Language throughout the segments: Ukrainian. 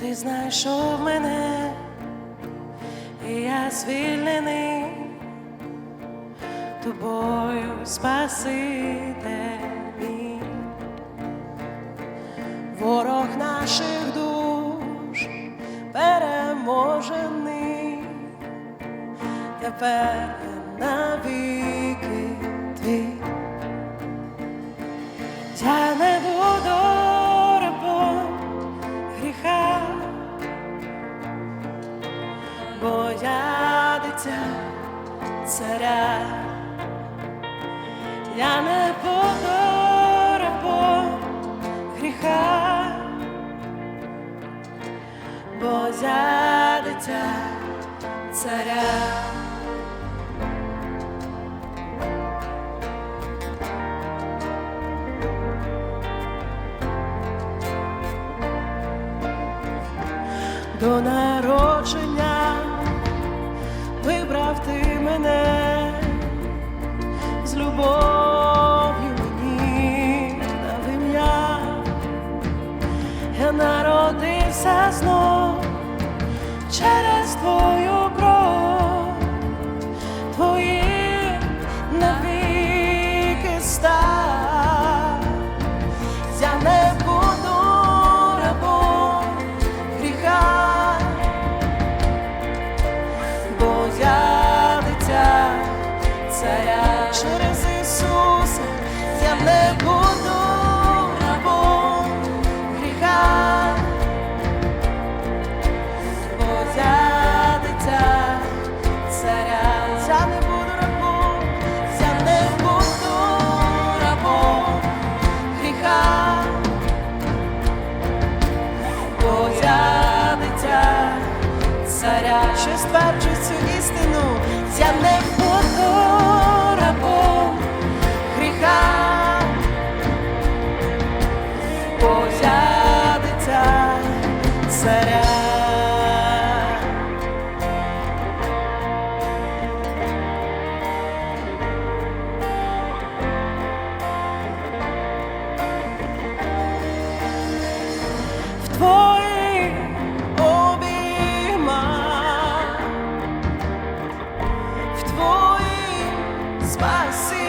ти знайшов мене, і я звільнений. Тобою спаситель бо царя, я не буду рабом гріха, бо царя. до народження вибрав ти мене з любов'ю мені дав ім'я. Я народився знов через твою царя, що стверджує цю істину, я не буду рабом Despacito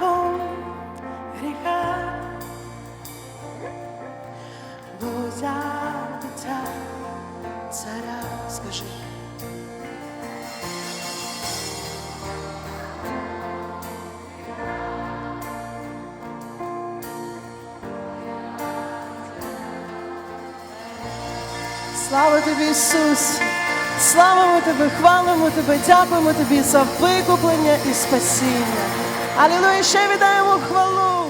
тобою гріха, бо я дитя царя скажи. Слава тобі, Ісус! Славимо тебе, хвалимо тебе, дякуємо тобі за викуплення і спасіння. Алілуя, ще віддаємо хвалу.